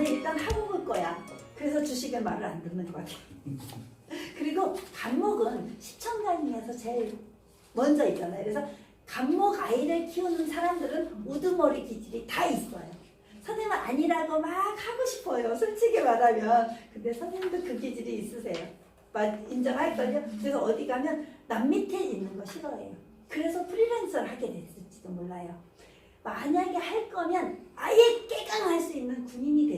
나는 일단 하고 볼 거야. 그래서 주식의 말을 안 듣는 거야. 그리고 간목은 시청자님에서 제일 먼저 있잖아요. 그래서 간목 아이를 키우는 사람들은 우두머리 기질이 다 있어요. 선생님은 아니라고 막 하고 싶어요. 솔직히 말하면. 근데 선생님도 그 기질이 있으세요. 맞- 인정할걸요? 그래서 어디 가면 남 밑에 있는 거 싫어해요. 그래서 프리랜서를 하게 됐을지도 몰라요. 만약에 할 거면 아예 깨강할 수 있는 군인이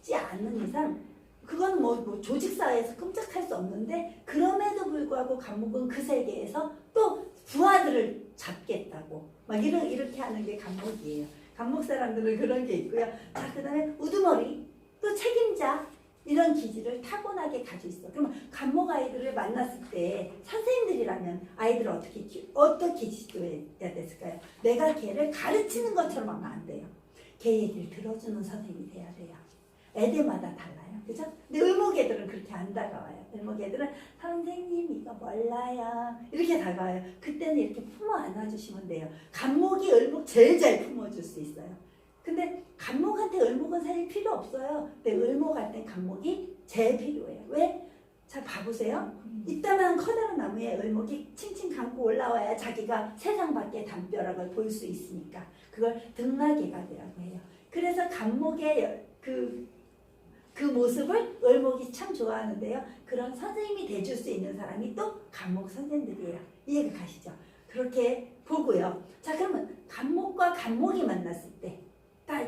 되지 않는 이상 그건 뭐, 뭐 조직사회에서 끔찍할 수 없는데 그럼에도 불구하고 감옥은 그 세계에서 또 부하들을 잡겠다고 막 이런 이렇게 하는 게 감옥이에요. 감옥 사람들은 그런 게 있고요. 자 그다음에 우두머리 또 책임자 이런 기질을 타고나게 가지고 있어. 그러면 감옥 아이들을 만났을 때 선생님들이라면 아이들을 어떻게 키, 어떻게 지도해야 됐을까요? 내가 걔를 가르치는 것처럼 하면 안 돼요. 걔 얘기를 들어주는 선생님이 돼야 돼요. 애들마다 달라요. 그죠? 근데 을목 애들은 그렇게 안 다가와요. 을목 애들은 선생님 이거 몰라요. 이렇게 다가와요. 그때는 이렇게 품어 안아주시면 돼요. 간목이 을목 제일 잘 품어줄 수 있어요. 근데 간목한테 을목은 사실 필요 없어요. 근데 을목한테 간목이 제일 필요해요. 왜? 자 봐보세요. 이따만 커다란 나무에 을목이 칭칭 감고 올라와야 자기가 세상 밖의 담벼락을 볼 수 있으니까 그걸 등락이가이라고 해요. 그래서 간목의 그, 그 모습을 을목이 참 좋아하는데요. 그런 선생님이 돼줄 수 있는 사람이 또 간목 선생들이에요. 이해가 가시죠? 그렇게 보고요. 자 그러면 간목과 간목이 만났을 때 딱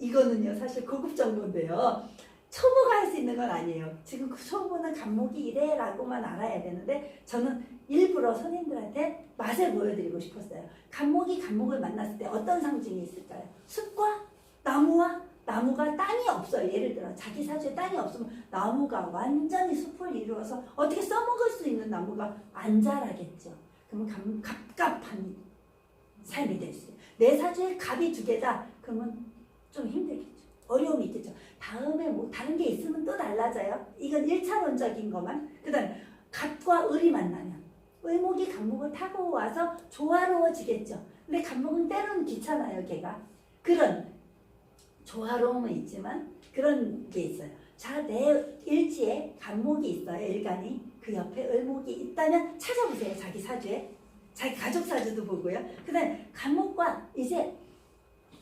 이거는요 사실 고급 정보인데요. 초보가 할 수 있는 건 아니에요. 지금 그 초보는 간목이 이래라고만 알아야 되는데 저는 일부러 선생님들한테 맛을 보여드리고 싶었어요. 간목이 간목을 만났을 때 어떤 상징이 있을까요? 숲과 나무와 나무가 땅이 없어요. 예를 들어 자기 사주에 땅이 없으면 나무가 완전히 숲을 이루어서 어떻게 써먹을 수 있는 나무가 안 자라겠죠. 그러면 감, 갑갑한 삶이 될 수 있어요. 내 사주에 갑이 두 개다. 그러면 좀 힘들겠죠. 어려움이 있겠죠. 다음에 뭐 다른 게 있으면 또 달라져요. 이건 1차원적인 것만. 그 다음에 갑과 을이 만나면 을목이 갑목을 타고 와서 조화로워지겠죠. 근데 갑목은 때로는 귀찮아요, 걔가. 그런 조화로움은 있지만 그런 게 있어요. 자, 내 일지에 갑목이 있어요, 일간이. 그 옆에 을목이 있다면 찾아보세요, 자기 사주에. 자기 가족 사주도 보고요. 그 다음에 갑목과 이제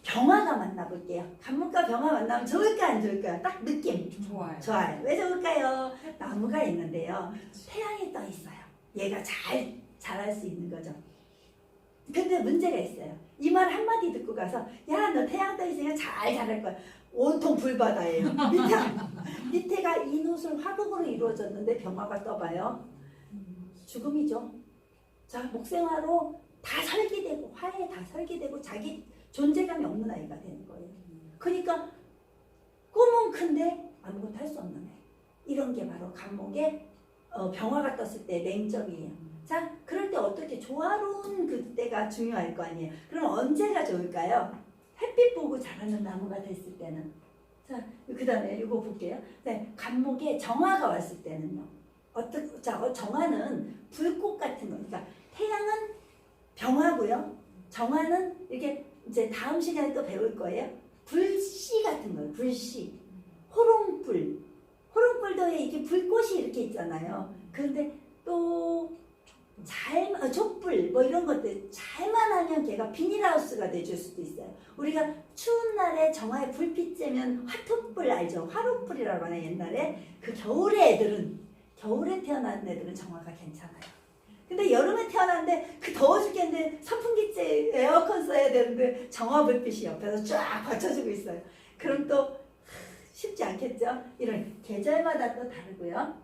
병화가 만나볼게요. 간목과 병화 만나면 좋을까 안 좋을까요? 딱 느낌. 좋아요. 좋아요. 왜 좋을까요? 나무가 있는데요. 태양이 떠 있어요. 얘가 잘 자랄 수 있는 거죠. 근데 문제가 있어요. 이 말 한마디 듣고 가서 야 너 태양 떠 있으니까 잘 자랄 거야. 온통 불바다예요. 밑에 밑에가 인옷을 화복으로 이루어졌는데 병화가 떠봐요. 죽음이죠. 자 목생화로 다 설계되고 화에 다 설계되고 자기 존재감이 없는 아이가 되는 거예요. 그러니까 꿈은 큰데 아무것도 할 수 없는 애. 이런 게 바로 감목의 어, 병화가 떴을 때 맹점이에요. 자, 그럴 때 어떻게 조화로운 그때가 중요할 거 아니에요. 그럼 언제가 좋을까요? 햇빛 보고 자라는 나무가 됐을 때는. 자, 그 다음에 이거 볼게요. 네, 감목에 정화가 왔을 때는요. 어떻게, 자, 어, 정화는 불꽃 같은 거. 그러니까 태양은 병화고요. 정화는 이렇게 이제 다음 시간에 또 배울 거예요. 불씨 같은 거예요. 불씨. 호롱불. 호롱불도 이게 불꽃이 이렇게 있잖아요. 그런데 또 잘, 어, 촛불 뭐 이런 것들 잘만 하면 걔가 비닐하우스가 돼줄 수도 있어요. 우리가 추운 날에 정화에 불빛 쬐면 화토불 알죠? 화로불이라고 하나 옛날에 그 겨울에 애들은 겨울에 태어난 애들은 정화가 괜찮아요. 근데 여름에 태어났는데 그 더워 죽겠는데 선풍기 쬐 에어컨 써야 되는데 정화 불빛이 옆에서 쫙 받쳐주고 있어요. 그럼 또 쉽지 않겠죠? 이런 계절마다 또 다르고요.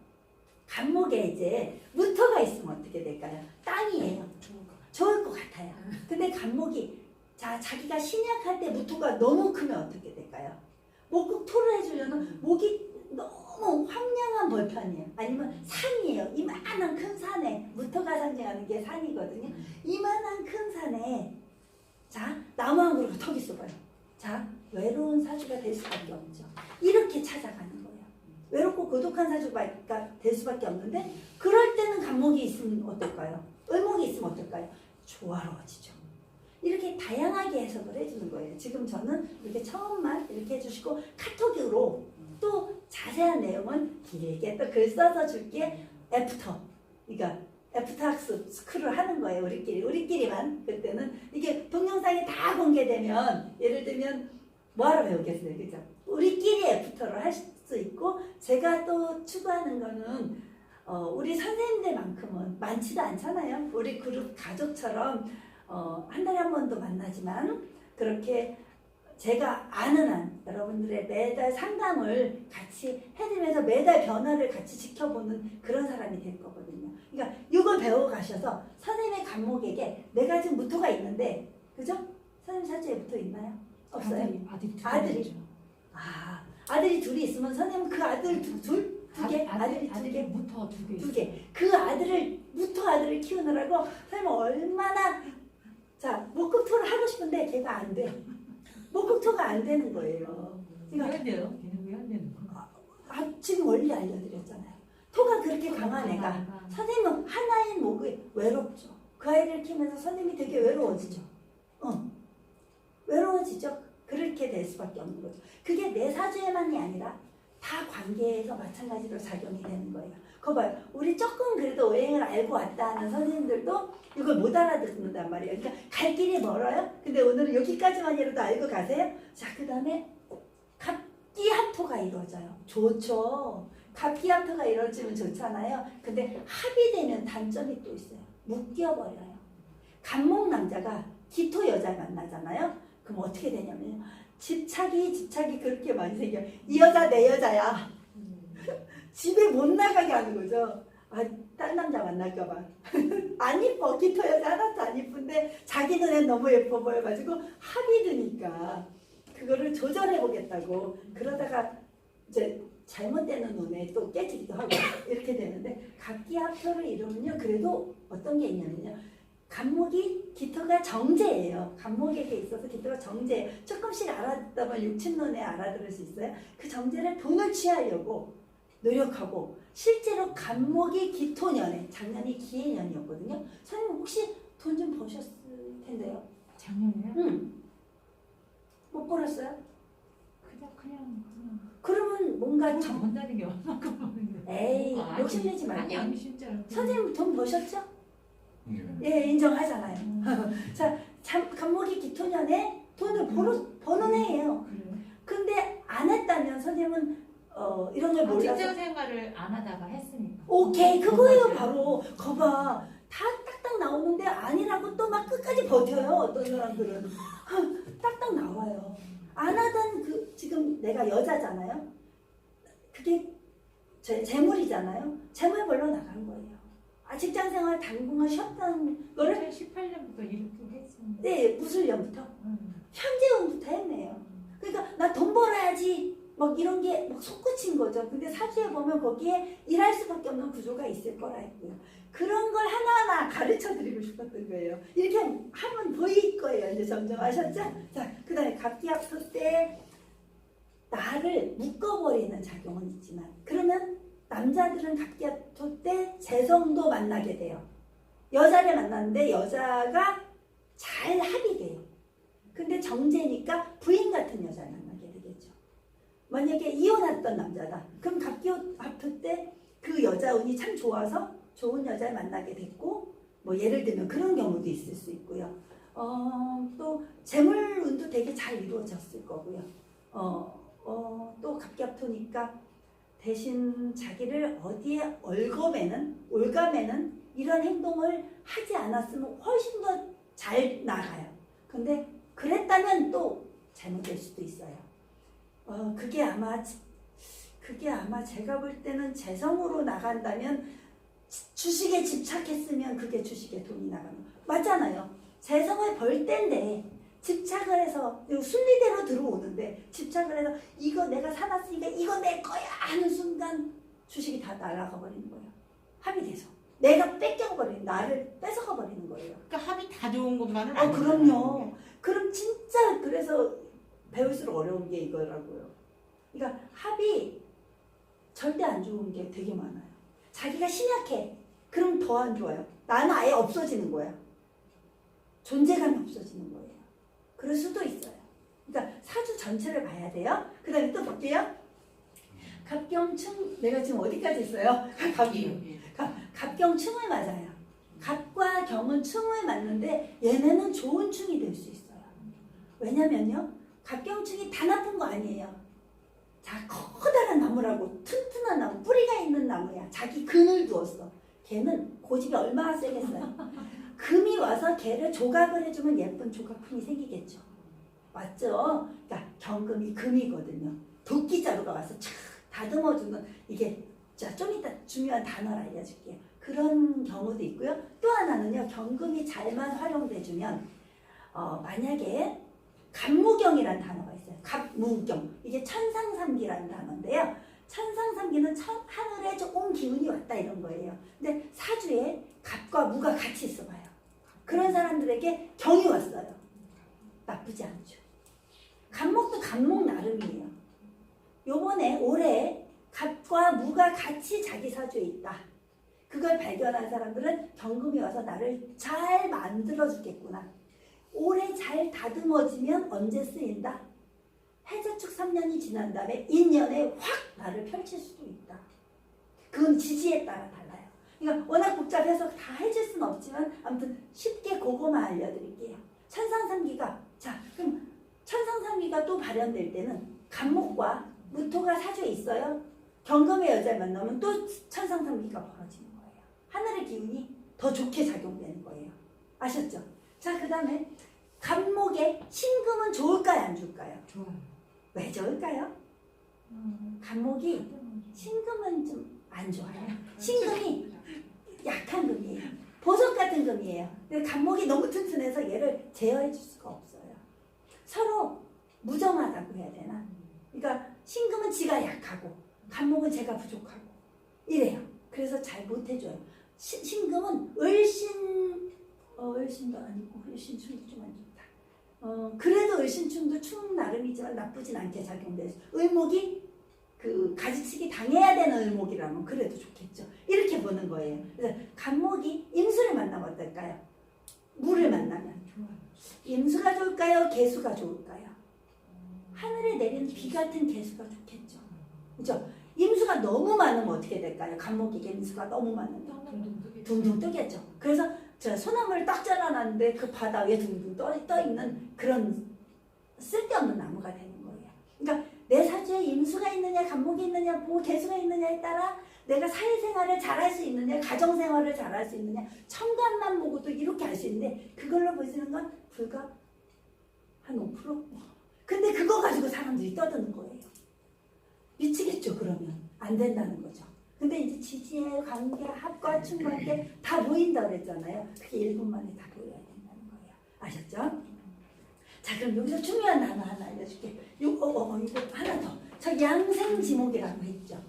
간목에 이제 무토가 있으면 어떻게 될까요? 땅이에요. 좋을 것 같아요. 근데 간목이 자 자기가 신약할 때 무토가 너무 크면 어떻게 될까요? 목국 토를 해주려면 목이 너무 황량한 벌판이에요. 아니면 산이에요. 이만한 큰 산에 상징하는 게 산이거든요. 이만한 큰 산에 자 나무 한 그루가 턱 있어봐요. 자 외로운 사주가 될 수밖에 없죠. 이렇게 찾아가는 거예요. 외롭고 고독한 사주가 될 수밖에 없는데 그럴 때는 간목이 있으면 어떨까요? 을목이 있으면 어떨까요? 조화로워지죠. 이렇게 다양하게 해석을 해주는 거예요. 지금 저는 이렇게 처음만 이렇게 해주시고 카톡으로 또 자세한 내용은 길게 또 글 써서 줄게 애프터 그러니까 애프터 학습 스쿨을 하는 거예요. 우리끼리 우리끼리만 그때는 이게 동영상이 다 공개되면 예를 들면 뭐하러 배우겠어요, 그죠? 우리끼리 애프터를 할 수 있고 제가 또 추구하는 거는 어, 우리 선생님들만큼은 많지도 않잖아요. 우리 그룹 가족처럼 어, 한 달에 한 번도 만나지만 그렇게 제가 아는 한 여러분들의 매달 상담을 같이 해드리면서 매달 변화를 같이 지켜보는 그런 사람이 될 거거든요. 그러니까 이걸 배워 가셔서 선생님의 감목에게 내가 지금 무토가 있는데 그죠? 선생님 사주에 무토 있나요? 없어요? 아들이 아들이 두 아들이? 아 아들이 둘이 있으면 선생님은 그 아들 두, 둘? 두 개? 아, 아들이 아들이 두 아들이 개? 무터 두 개. 두 개. 그 아들을 무토 아들을 키우느라고 선생님 얼마나 자 목극토를 하고 싶은데 걔가 안 돼. 목극토가 안 되는 거예요. 왜안 돼요? 걔는 왜안 되는 거야? 아, 지금 원리 알려드렸잖아요. 토가 그렇게 강한 애가 선생님은 하나인 목이 외롭죠. 그 아이를 키우면서 선생님이 되게 외로워지죠. 어. 외로워지죠. 그렇게 될 수밖에 없는 거죠. 그게 내 사주에만이 아니라 다 관계에서 마찬가지로 작용이 되는 거예요. 거 봐요. 우리 조금 그래도 오행을 알고 왔다 하는 선생님들도 이걸 못 알아듣는단 말이에요. 그러니까 갈 길이 멀어요. 근데 오늘은 여기까지만이라도 알고 가세요. 자, 그 다음에 갑기합토가 이루어져요. 좋죠. 갑기합토가 이루어지면 좋잖아요. 근데 합이 되면 단점이 또 있어요. 묶여버려요. 갑목 남자가 기토 여자 만나잖아요. 그럼 어떻게 되냐면요. 집착이 집착이 그렇게 많이 생겨. 이 여자 내 여자야. 집에 못 나가게 하는 거죠. 아, 딴 남자 만날까봐. 안 이뻐. 기토 여자 하나도 안 이쁜데 자기 눈엔 너무 예뻐 보여가지고 합이 드니까 그거를 조절해 보겠다고 그러다가 이제 잘못되는 눈에 또 깨지기도 하고 이렇게 되는데 각기 합표를 이루면요 그래도 어떤 게 있냐면요 간목이 기토가 정제예요 간목에게 있어서 기토가 정제예요 조금씩 알아듣다 보면 육친눈에 알아들을 수 있어요 그 정제를 돈을 취하려고 노력하고 실제로 간목이 기토년에 작년이 기해년이었거든요 선생님 혹시 돈 좀 버셨을 텐데요 작년에요? 응. 못 벌었어요? 그냥 그냥 그냥 그러면 뭔가 정 정... 본다는 게 얼마나 그만인데. 에이 아니, 욕심내지 말고 아니 아니 진짜. 선생님 돈 버셨죠? 네. 예 인정하잖아요. 음, 자 참, 간목이 기토년에 돈을 벌어, 버는 해예요. 그래요. 근데 안 했다면 선생님은 어, 이런 걸 아, 몰라서. 직장 생활을 안 하다가 했으니까. 오케이 그거예요. 바로. 거봐 다 딱딱 나오는데 아니라고 또 막 끝까지 버텨요 어떤 사람들은. 딱딱 나와요. 안 하던 그 지금 내가 여자잖아요? 그게 제 재물이잖아요? 재물 벌러 나간 거예요 아 직장 생활 당분간 쉬었다는 거를 2018년부터 이렇게 했습니다. 네 무술 년부터 음. 현재음부터 했네요 그러니까 나 돈 벌어야지 막 이런 게 막 솟구친 거죠. 근데 사주에 보면 거기에 일할 수밖에 없는 구조가 있을 거라 했고요. 그런 걸 하나하나 가르쳐 드리고 싶었던 거예요. 이렇게 하면 보일 거예요. 이제 점점 아셨죠? 자, 그 다음에 갑기합토 때 나를 묶어버리는 작용은 있지만 그러면 남자들은 갑기합토 때 재성도 만나게 돼요. 여자를 만났는데 여자가 잘 합이 돼요. 근데 정제니까 부인 같은 여자를 만나게 되겠죠. 만약에 이혼했던 남자다. 그럼 갑기합토 때 그 여자 운이 참 좋아서 좋은 여자를 만나게 됐고 뭐 예를 들면 그런 경우도 있을 수 있고요. 어, 또 재물 운도 되게 잘 이루어졌을 거고요. 어, 어, 또 갑기합토니까 대신 자기를 어디에 얼거매는 올가매는 이런 행동을 하지 않았으면 훨씬 더 잘 나가요. 근데 그랬다면 또 잘못될 수도 있어요. 어, 그게 아마 그게 아마 제가 볼 때는 재성으로 나간다면 지- 주식에 집착했으면 그게 주식에 돈이 나가는 거 맞잖아요. 재성을 벌 때인데 집착을 해서 순리대로 들어오는데 집착을 해서 이거 내가 사놨으니까 이거 내 거야 하는 순간 주식이 다 날아가 버리는 거예요. 합이 돼서 내가 뺏겨버리는 나를 뺏어가 버리는 거예요. 그러니까 합이 다 좋은 것만은 아 아니잖아요. 그럼요. 그럼 진짜 그래서 배울수록 어려운 게 이거라고요. 그러니까 합이 절대 안 좋은 게 되게 많아요. 자기가 신약해. 그럼 더 안 좋아요. 나는 아예 없어지는 거야. 존재감이 없어지는 거예요. 그럴 수도 있어요. 그러니까 사주 전체를 봐야 돼요. 그 다음에 또 볼게요. 갑경충, 내가 지금 어디까지 있어요? 갑경. 갑경충을 맞아요. 갑과 경은 충을 맞는데 얘네는 좋은 충이 될 수 있어요. 왜냐면요. 갑경충이 다 나쁜 거 아니에요. 자, 커다란 나무라고 튼튼한 나무, 뿌리가 있는 나무야. 자기 근을 두었어. 걔는 고집이 얼마나 세겠어요. 금이 와서 걔를 조각을 해주면 예쁜 조각품이 생기겠죠. 맞죠? 그러니까 경금이 금이거든요. 도끼자루가 와서 촥 다듬어주는 이게 자, 좀 이따 중요한 단어를 알려줄게요. 그런 경우도 있고요. 또 하나는요, 경금이 잘만 활용돼주면, 어, 만약에 갑무경이라는 단어가 있어요. 갑무경. 이게 천상삼기라는 단어인데요. 천상삼기는 천, 하늘에 좋은 기운이 왔다 이런 거예요. 근데 사주에 갑과 무가 같이 있어봐요. 그런 사람들에게 경이 왔어요. 나쁘지 않죠. 갑목도 갑목 나름이에요. 요번에 올해 갑과 무가 같이 자기 사주에 있다. 그걸 발견한 사람들은 경금이 와서 나를 잘 만들어 주겠구나. 오래 잘 다듬어지면 언제 쓰인다? 해제축 3년이 지난 다음에 인연에 확 나를 펼칠 수도 있다. 그건 지지에 따라 달라요. 그러니까 워낙 복잡해서 다 해줄 수는 없지만 아무튼 쉽게 그거만 알려드릴게요. 천상삼기가 자 그럼 천상삼기가 또 발현될 때는 간목과 무토가 사주에 있어요. 경금의 여자를 만나면 또 천상삼기가 벌어지는 거예요. 하늘의 기운이 더 좋게 작용되는 거예요. 아셨죠? 자, 그 다음에 간목에 신금은 좋을까요? 안 좋을까요? 좋아요. 왜 좋을까요? 음, 간목이 신금은 좀 안 좋아요. 신금이 약한 금이에요. 보석 같은 금이에요. 근데 간목이 너무 튼튼해서 얘를 제어해 줄 수가 없어요. 서로 무정하다고 해야 되나? 그러니까 신금은 지가 약하고 간목은 제가 부족하고 이래요. 그래서 잘 못해줘요. 시- 신금은 을신 어, 을신도 아니고 을신충도 좀 안 좋다. 어, 그래도 을신충도 충 나름이지만 나쁘진 않게 작용돼서 을목이 그 가지치기 당해야 되는 을목이라면 그래도 좋겠죠. 이렇게 보는 거예요. 그래서 간목이 임수를 만나면 어떨까요? 물을 만나면 좋아요. 임수가 좋을까요? 개수가 좋을까요? 하늘에 내리는 비 같은 개수가 좋겠죠. 그죠? 임수가 너무 많으면 어떻게 될까요? 간목이 임수가 너무 많으면 둥둥 뜨겠죠. 그래서 저 소나무를 딱 잘라놨는데 그 바다 위에 둥둥 떠, 떠 있는 그런 쓸데없는 나무가 되는 거예요. 그러니까 내 사주에 임수가 있느냐, 간목이 있느냐, 뭐 개수가 있느냐에 따라 내가 사회생활을 잘할 수 있느냐, 가정생활을 잘할 수 있느냐, 청간만 보고도 이렇게 알수 있는데 그걸로 보시는 건 불과 한 5%? 근데 그거 가지고 사람들이 떠드는 거예요. 미치겠죠, 그러면. 안 된다는 거죠. 근데 이제 지지의 관계, 합과 충관계 다 보인다 그랬잖아요. 그게 1분 만에 다 보여야 된다는 거예요. 아셨죠? 자, 그럼 여기서 중요한 단어 하나 알려줄게. 요, 어, 어, 어, 이거 하나 더. 저 양생지목이라고 했죠.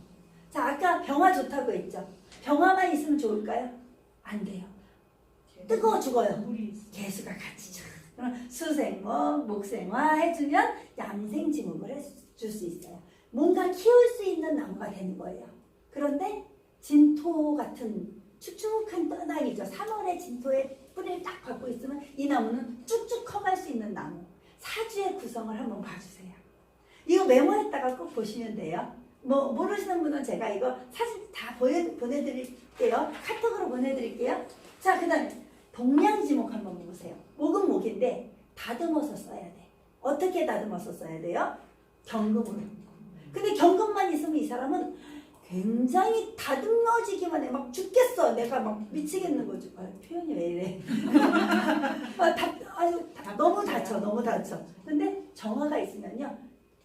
자, 아까 병화 좋다고 했죠. 병화만 있으면 좋을까요? 안 돼요. 뜨거워 죽어요. 개수가 같이 자 그럼 수생목, 목생화 해주면 양생지목을 해줄 수 있어요. 뭔가 키울 수 있는 나무가 되는 거예요. 그런데 진토 같은 축축한 떠나기죠. 3월에 진토에 뿌리를 딱 받고 있으면 이 나무는 쭉쭉 커갈 수 있는 나무. 사주의 구성을 한번 봐주세요. 이거 메모했다가 꼭 보시면 돼요. 뭐 모르시는 분은 제가 이거 사진 다 보내, 보내드릴게요. 카톡으로 보내드릴게요. 자, 그 다음 동양지목 한번 보세요. 목은 목인데 다듬어서 써야 돼. 어떻게 다듬어서 써야 돼요? 경금으로. 근데 경금만 있으면 이 사람은 굉장히 다듬어지기만 해. 막 죽겠어. 내가 막 미치겠는 거죠. 아, 표현이 왜 이래. 아, 다, 아유, 다- 너무 다쳐. 너무 다쳐. 근데 정화가 있으면요.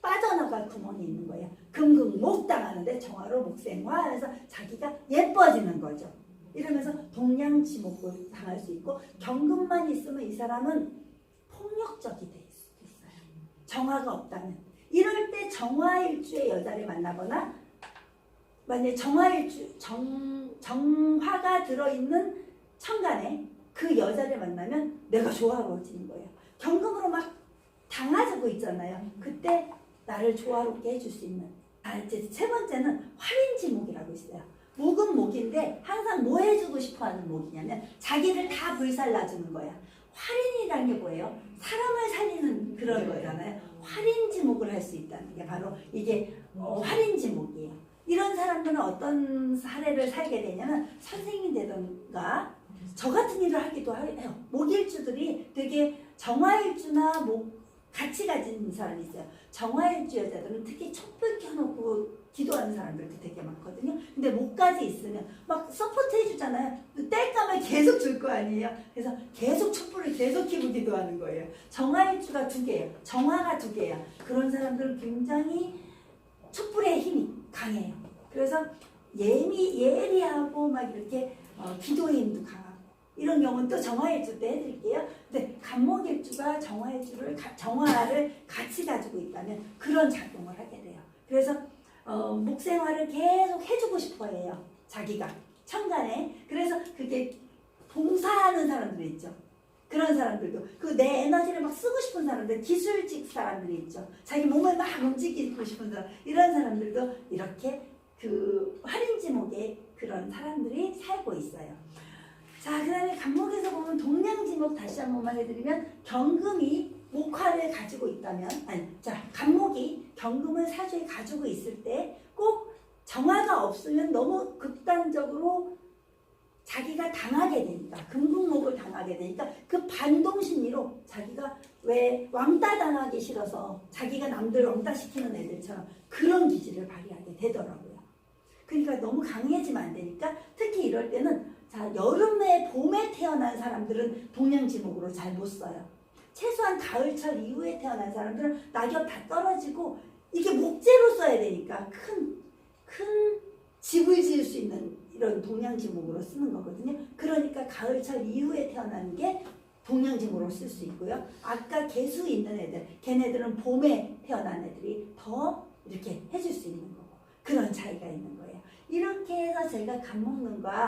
빠져나갈 구멍이 있는 거예요. 금금목 당하는데 정화로 목생화 해서 자기가 예뻐지는 거죠. 이러면서 동양지목을 당할 수 있고 경금만 있으면 이 사람은 폭력적이 될 수도 있어요. 정화가 없다면 이럴 때 정화일주의 여자를 만나거나 만약 정화일주 정 정화가 들어있는 천간에 그 여자를 만나면 내가 조화로워지는 거예요. 경금으로 막 당하고 있잖아요. 그때 나를 조화롭게 해줄 수 있는. 아 이제 세 번째는 활인지목이라고 있어요. 목은 목인데 항상 뭐 해주고 싶어하는 목이냐면 자기를 다 불살라주는 거야. 활인이라는 게 뭐예요? 사람을 살리는 그런 거잖아요. 활인지목을 할 수 있다는 게 바로 이게 어, 활인지목이에요. 이런 사람들은 어떤 사례를 살게 되냐면 선생님이 되던가 저 같은 일을 하기도 해요. 목일주들이 되게 정화일주나 목 같이 가진 사람이 있어요. 정화일주 여자들은 특히 촛불 켜놓고 기도하는 사람들도 되게 많거든요. 근데 목까지 있으면 막 서포트 해주잖아요. 뗄감을 계속 줄 거 아니에요. 그래서 계속 촛불을 계속 켜고 기도하는 거예요. 정화일주가 두 개예요. 정화가 두 개야. 그런 사람들은 굉장히 촛불의 힘이 강해요. 그래서 예미 예리하고 막 이렇게 어, 기도의 힘도 강하고 이런 경우는 또 정화일주 때 해드릴게요. 근데 간목일주가 정화일주를 가- 정화를 같이 가지고 있다면 그런 작용을 하게 돼요. 그래서 어, 목생활을 계속 해주고 싶어해요. 자기가 천간에 그래서 그게 봉사하는 사람들 있죠. 그런 사람들도 그 내 에너지를 막 쓰고 싶은 사람들 기술직 사람들이 있죠. 자기 몸을 막 움직이고 싶은 사람 이런 사람들도 이렇게 그 활인지목에 그런 사람들이 살고 있어요. 자, 그 다음에 간목에서 보면 동량지목 다시 한 번만 해드리면 경금이 목화를 가지고 있다면 아니, 자, 간목이 경금을 사주에 가지고 있을 때 꼭 정화가 없으면 너무 극단적으로 자기가 당하게 되니까 금국목을 당하게 되니까 그 반동 심리로 자기가 왜 왕따 당하기 싫어서 자기가 남들 왕따 시키는 애들처럼 그런 기질을 발휘하게 되더라고요. 그러니까 너무 강해지면 안 되니까 특히 이럴 때는 자 여름에 봄에 태어난 사람들은 동양지목으로 잘 못 써요. 최소한 가을철 이후에 태어난 사람들은 낙엽 다 떨어지고 이게 목재로 써야 되니까 큰 큰 집을 지을 수 있는 이런 동양지목으로 쓰는 거거든요. 그러니까 가을철 이후에 태어난 게 동양지목으로 쓸 수 있고요. 아까 개수 있는 애들, 걔네들은 봄에 태어난 애들이 더 이렇게 해줄 수 있는 거고 그런 차이가 있는 거예요. 이렇게 해서 제가 간 먹는 거